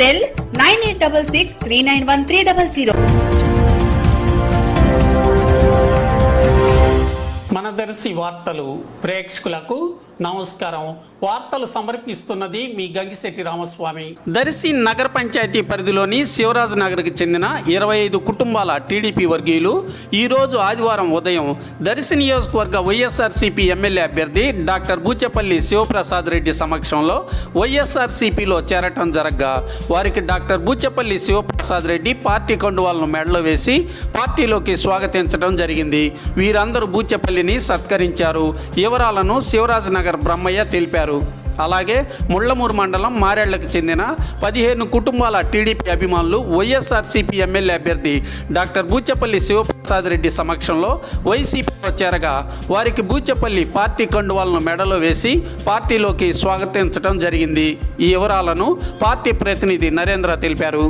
Cell nine eight double six three nine one three double zero మన దర్శి వార్తలు ప్రేక్షకులకు నమస్కారం. వార్తలు సమర్పిస్తున్నది మీ గంగిశెట్టి రామస్వామి. దర్శి నగర పంచాయతీ పరిధిలోని శివరాజ్ నగర్కి చెందిన ఇరవై ఐదు కుటుంబాల టీడీపీ వర్గీయులు ఈరోజు ఆదివారం ఉదయం దర్శి నియోజకవర్గ వైఎస్ఆర్సీపీ ఎమ్మెల్యే అభ్యర్థి డాక్టర్ బూచెపల్లి శివప్రసాద్ రెడ్డి సమక్షంలో వైఎస్ఆర్సీపీలో చేరటం జరగ్గా. వారికి డాక్టర్ బూచెపల్లి శివప్రసాద్ రెడ్డి పార్టీ కండువాలను మెడలో వేసి పార్టీలోకి స్వాగతించడం జరిగింది. వీరందరూ బూచెపల్లిని సత్కరించారు. వివరాలను శివరాజ్ నగర్ చంద్రశేఖర్ బ్రహ్మయ్య తెలిపారు. అలాగే ముళ్ళమూరు మండలం మారేళ్ళకు చెందిన పదిహేను కుటుంబాల టీడీపీ అభిమానులు వైఎస్ఆర్సీపీ ఎమ్మెల్యే అభ్యర్థి డాక్టర్ బూచెపల్లి శివప్రసాద్ రెడ్డి సమక్షంలో వైసీపీలో చేరగా వారికి బూచెపల్లి పార్టీ కండువాలను మెడలో వేసి పార్టీలోకి స్వాగతించడం జరిగింది. ఈ వివరాలను పార్టీ ప్రతినిధి నరేంద్ర తెలిపారు.